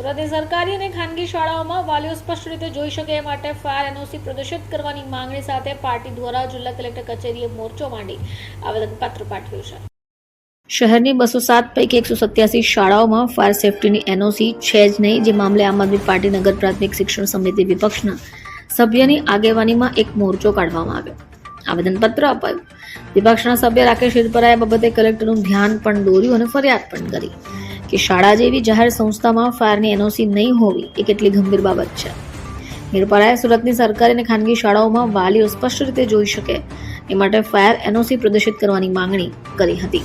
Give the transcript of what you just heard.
સુરતની સરકારી અને ખાનગી શાળાઓમાં વાલીઓ સ્પષ્ટ રીતે જોઈ શકે એ માટે ફાયર એનઓસી પ્રદર્શિત કરવાની માંગણી સાથે પાર્ટી દ્વારા જિલ્લા કલેક્ટર કચેરીએ મોરચો માંડી. આવેદનપત્ર પાઠવ્યું છે. શહેરની બસો સાત પૈકી એકસો સત્યાસી શાળાઓમાં ફાયર સેફટીની એનઓસી છે જ નહીં, જે મામલે આમ આદમી પાર્ટી નગર પ્રાથમિક શિક્ષણ સમિતિ વિપક્ષના સભ્યની આગેવાનીમાં એક મોરચો કાઢવામાં આવ્યો. આવેદનપત્ર અપાયું. વિપક્ષના સભ્ય રાકેશ હિરપરાએ બાબતે કલેક્ટરનું ધ્યાન પણ દોર્યું અને ફરિયાદ પણ કરી. કે શાળા જેવી જાહેર સંસ્થામાં ફાયરની એનઓસી નહીં હોવી એ કેટલી ગંભીર બાબત છે. હિરપરાએ સુરતની સરકારી અને ખાનગી શાળાઓમાં વાલીઓ સ્પષ્ટ રીતે જોઈ શકે એ માટે ફાયર એનઓસી પ્રદર્શિત કરવાની માંગણી કરી હતી.